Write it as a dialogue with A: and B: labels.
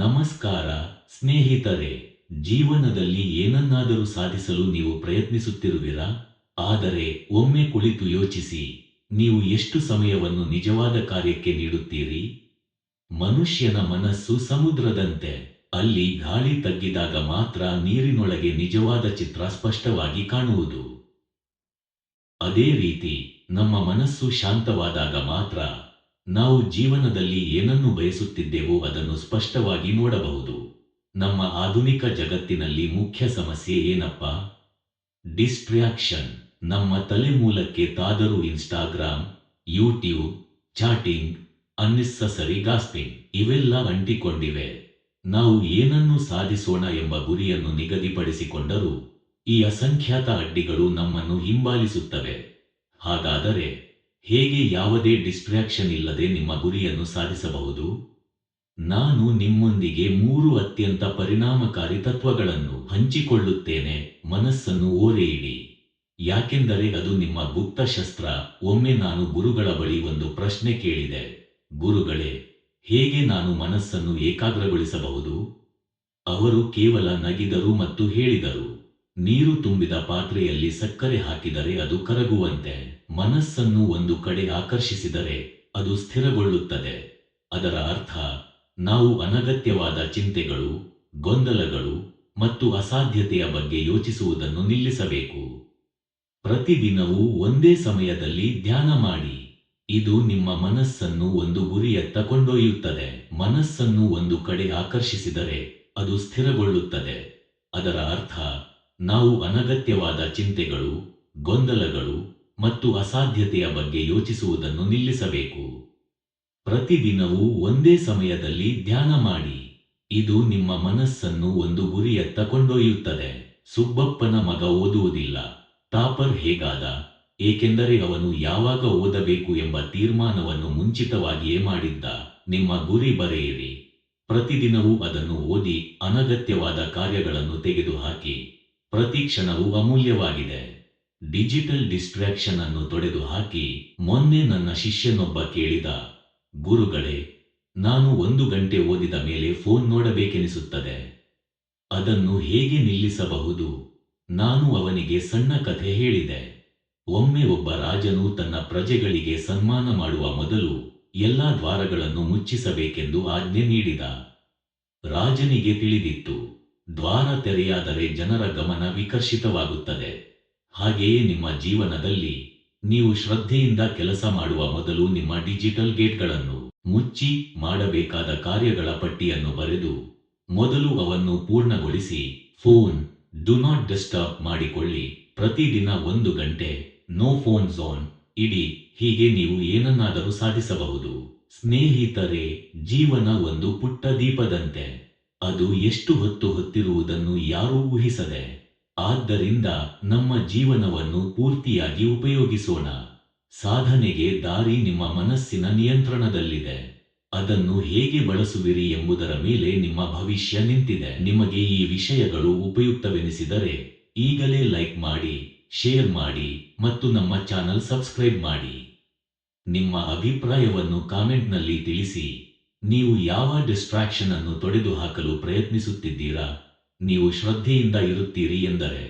A: ನಮಸ್ಕಾರ, ಸ್ನೇಹಿತರೆ, ಜೀವನದಲ್ಲಿ ಏನನ್ನಾದರೂ ಸಾಧಿಸಲು ನೀವು ಪ್ರಯತ್ನಿಸುತ್ತಿರುವಿರಾ? ಆದರೆ ಒಮ್ಮೆ ಕುಳಿತು ಯೋಚಿಸಿ, ನೀವು ಎಷ್ಟು ಸಮಯವನ್ನು ನಿಜವಾದ ಕಾರ್ಯಕ್ಕೆ ನೀಡುತ್ತೀರಿ? ಮನುಷ್ಯನ ಮನಸ್ಸು ಸಮುದ್ರದಂತೆ, ಅಲ್ಲಿ ಗಾಳಿ ತಗ್ಗಿದಾಗ ಮಾತ್ರ ನೀರಿನೊಳಗೆ ನಿಜವಾದ ಚಿತ್ರ ಸ್ಪಷ್ಟವಾಗಿ ಕಾಣುವುದು. ಅದೇ ರೀತಿ, ನಮ್ಮ ಮನಸ್ಸು ಶಾಂತವಾದಾಗ ಮಾತ್ರ ನಾವು ಜೀವನದಲ್ಲಿ ಏನನ್ನು ಬಯಸುತ್ತಿದ್ದೇವೋ ಅದನ್ನು ಸ್ಪಷ್ಟವಾಗಿ ನೋಡಬಹುದು. ನಮ್ಮ ಆಧುನಿಕ ಜಗತ್ತಿನಲ್ಲಿ ಮುಖ್ಯ ಸಮಸ್ಯೆ ಏನಪ್ಪ? ಡಿಸ್ಟ್ರ್ಯಾಕ್ಷನ್. ನಮ್ಮ ತಲೆ ಮೂಲಕ್ಕೆ ತಾದರೂ Instagram, YouTube, chatting, unnecessary gossiping ಇವೆಲ್ಲ ಅಂಟಿಕೊಂಡಿವೆ. ನಾವು ಏನನ್ನು ಸಾಧಿಸೋಣ ಎಂಬ ಗುರಿಯನ್ನು ನಿಗದಿಪಡಿಸಿಕೊಂಡರೂ ಈ ಅಸಂಖ್ಯಾತ ಅಡ್ಡಿಗಳು ನಮ್ಮನ್ನು ಹಿಂಬಾಲಿಸುತ್ತವೆ. ಹಾಗಾದರೆ ಹೇಗೆ ಯಾವುದೇ ಡಿಸ್ಟ್ರಾಕ್ಷನ್ ಇಲ್ಲದೆ ನಿಮ್ಮ ಗುರಿಯನ್ನು ಸಾಧಿಸಬಹುದು? ನಾನು ನಿಮ್ಮೊಂದಿಗೆ ಮೂರು ಅತ್ಯಂತ ಪರಿಣಾಮಕಾರಿ ತತ್ವಗಳನ್ನು ಹಂಚಿಕೊಳ್ಳುತ್ತೇನೆ. ಮನಸ್ಸನ್ನು ಓರೆಯಿಡಿ. ಯಾಕೆಂದರೆ ಅದು ನಿಮ್ಮ ಗುಪ್ತ ಶಸ್ತ್ರ. ಒಮ್ಮೆ ನಾನು ಗುರುಗಳ ಬಳಿ ಒಂದು ಪ್ರಶ್ನೆ ಕೇಳಿದೆ. ಗುರುಗಳೇ, ಹೇಗೆ ನಾನು ಮನಸ್ಸನ್ನು ಏಕಾಗ್ರಗೊಳಿಸಬಹುದು? ಅವರು ಕೇವಲ ನಗಿದರು ಮತ್ತು ಹೇಳಿದರು. ನೀರು ತುಂಬಿದ ಪಾತ್ರೆಯಲ್ಲಿ ಸಕ್ಕರೆ ಹಾಕಿದರೆ ಅದು ಕರಗುವಂತೆ. ಮನಸ್ಸನ್ನು ಒಂದು ಕಡೆ ಆಕರ್ಷಿಸಿದರೆ ಅದು ಸ್ಥಿರಗೊಳ್ಳುತ್ತದೆ. ಅದರ ಅರ್ಥ, ನಾವು ಅನಗತ್ಯವಾದ ಚಿಂತೆಗಳು, ಗೊಂದಲಗಳು ಮತ್ತು ಅಸಾಧ್ಯತೆಯ ಬಗ್ಗೆ ಯೋಚಿಸುವುದನ್ನು ನಿಲ್ಲಿಸಬೇಕು. ಪ್ರತಿದಿನವೂ ಒಂದೇ ಸಮಯದಲ್ಲಿ ಧ್ಯಾನ ಮಾಡಿ. ಇದು ನಿಮ್ಮ ಮನಸ್ಸನ್ನು ಒಂದು ಗುರಿಯತ್ತ ಕೊಂಡೊಯ್ಯುತ್ತದೆ. ಮನಸ್ಸನ್ನು ಒಂದು ಕಡೆ ಆಕರ್ಷಿಸಿದರೆ ಅದು ಸ್ಥಿರಗೊಳ್ಳುತ್ತದೆ. ಅದರ ಅರ್ಥ ನಾವು ಅನಗತ್ಯವಾದ ಚಿಂತೆಗಳು, ಗೊಂದಲಗಳು ಮತ್ತು ಅಸಾಧ್ಯತೆಯ ಬಗ್ಗೆ ಯೋಚಿಸುವುದನ್ನು ನಿಲ್ಲಿಸಬೇಕು. ಪ್ರತಿದಿನವೂ ಒಂದೇ ಸಮಯದಲ್ಲಿ ಧ್ಯಾನ ಮಾಡಿ. ಇದು ನಿಮ್ಮ ಮನಸ್ಸನ್ನು ಒಂದು ಗುರಿಯತ್ತ ಕೊಂಡೊಯ್ಯುತ್ತದೆ. ಸುಬ್ಬಪ್ಪನ ಮಗ ಓದುವುದಿಲ್ಲ. ಟಾಪರ್ ಹೇಗಾದ? ಏಕೆಂದರೆ ಅವನು ಯಾವಾಗ ಓದಬೇಕು ಎಂಬ ತೀರ್ಮಾನವನ್ನು ಮುಂಚಿತವಾಗಿಯೇ ಮಾಡಿದ್ದ. ನಿಮ್ಮ ಗುರಿ ಬರೆಯಿರಿ. ಪ್ರತಿದಿನವೂ ಅದನ್ನು ಓದಿ ಅನಗತ್ಯವಾದ ಕಾರ್ಯಗಳನ್ನು ತೆಗೆದುಹಾಕಿ. ಪ್ರತಿ ಕ್ಷಣವೂ ಅಮೂಲ್ಯವಾಗಿದೆ. ಡಿಜಿಟಲ್ ಡಿಸ್ಟ್ರಾಕ್ಷನ್ ಅನ್ನು ತೊಡೆದು ಹಾಕಿ ಮೊನ್ನೆ ನನ್ನ ಶಿಷ್ಯನೊಬ್ಬ ಕೇಳಿದ, ಗುರುಗಳೇ, ನಾನು ಒಂದು ಗಂಟೆ ಓದಿದ ಮೇಲೆ ಫೋನ್ ನೋಡಬೇಕೆನಿಸುತ್ತದೆ. ಅದನ್ನು ಹೇಗೆ ನಿಲ್ಲಿಸಬಹುದು? ನಾನು ಅವನಿಗೆ ಸಣ್ಣ ಕಥೆ ಹೇಳಿದೆ. ಒಮ್ಮೆ ಒಬ್ಬ ರಾಜನು ತನ್ನ ಪ್ರಜೆಗಳಿಗೆ ಸನ್ಮಾನ ಮಾಡುವ ಮೊದಲು ಎಲ್ಲಾ ದ್ವಾರಗಳನ್ನು ಮುಚ್ಚಿಸಬೇಕೆಂದು ಆಜ್ಞೆ ನೀಡಿದ. ರಾಜನಿಗೆ ತಿಳಿದಿತ್ತು ದ್ವಾರ ತೆರೆಯಾದರೆ ಜನರ ಗಮನ ವಿಕರ್ಷಿತವಾಗುತ್ತದೆ. ಹಾಗೆಯೇ ನಿಮ್ಮ ಜೀವನದಲ್ಲಿ ನೀವು ಶ್ರದ್ಧೆಯಿಂದ ಕೆಲಸ ಮಾಡುವ ಮೊದಲು ನಿಮ್ಮ ಡಿಜಿಟಲ್ ಗೇಟ್ಗಳನ್ನು ಮುಚ್ಚಿ ಮಾಡಬೇಕಾದ ಕಾರ್ಯಗಳ ಪಟ್ಟಿಯನ್ನು ಬರೆದು ಮೊದಲು ಅವನ್ನು ಪೂರ್ಣಗೊಳಿಸಿ ಫೋನ್ ಡು ನಾಟ್ ಡಿಸ್ಟರ್ಬ್ ಮಾಡಿಕೊಳ್ಳಿ. ಪ್ರತಿದಿನ ಒಂದು ಗಂಟೆ ನೋ ಫೋನ್ ಝೋನ್ ಇಡಿ. ಹೀಗೆ ನೀವು ಏನನ್ನಾದರೂ ಸಾಧಿಸಬಹುದು. ಸ್ನೇಹಿತರೇ, ಜೀವನ ಒಂದು ಪುಟ್ಟ ದೀಪದಂತೆ. ಅದು ಎಷ್ಟು ಹೊತ್ತು ಹೊತ್ತಿರುವುದನ್ನು ಯಾರೂ ಊಹಿಸದೆ, ಆದ್ದರಿಂದ ನಮ್ಮ ಜೀವನವನ್ನು ಪೂರ್ತಿಯಾಗಿ ಉಪಯೋಗಿಸೋಣ. ಸಾಧನೆಗೆ ದಾರಿ ನಿಮ್ಮ ಮನಸ್ಸಿನ ನಿಯಂತ್ರಣದಲ್ಲಿದೆ. ಅದನ್ನು ಹೇಗೆ ಬಳಸುವಿರಿ ಎಂಬುದರ ಮೇಲೆ ನಿಮ್ಮ ಭವಿಷ್ಯ ನಿಂತಿದೆ. ನಿಮಗೆ ಈ ವಿಷಯಗಳು ಉಪಯುಕ್ತವೆನಿಸಿದರೆ, ಈಗಲೇ ಲೈಕ್ ಮಾಡಿ, ಶೇರ್ ಮಾಡಿ ಮತ್ತು ನಮ್ಮ ಚಾನಲ್ ಸಬ್ಸ್ಕ್ರೈಬ್ ಮಾಡಿ. ನಿಮ್ಮ ಅಭಿಪ್ರಾಯವನ್ನು ಕಾಮೆಂಟ್ನಲ್ಲಿ ತಿಳಿಸಿ. ನೀವು ಯಾವ ಡಿಸ್ಟ್ರಾಕ್ಷನ್ ಅನ್ನು ತೊಡೆದುಹಾಕಲು ಪ್ರಯತ್ನಿಸುತ್ತಿದ್ದೀರಾ? ನೀವು ಶ್ರದ್ಧೆಯಿಂದ ಇರುತ್ತೀರಿ ಎಂದರೆ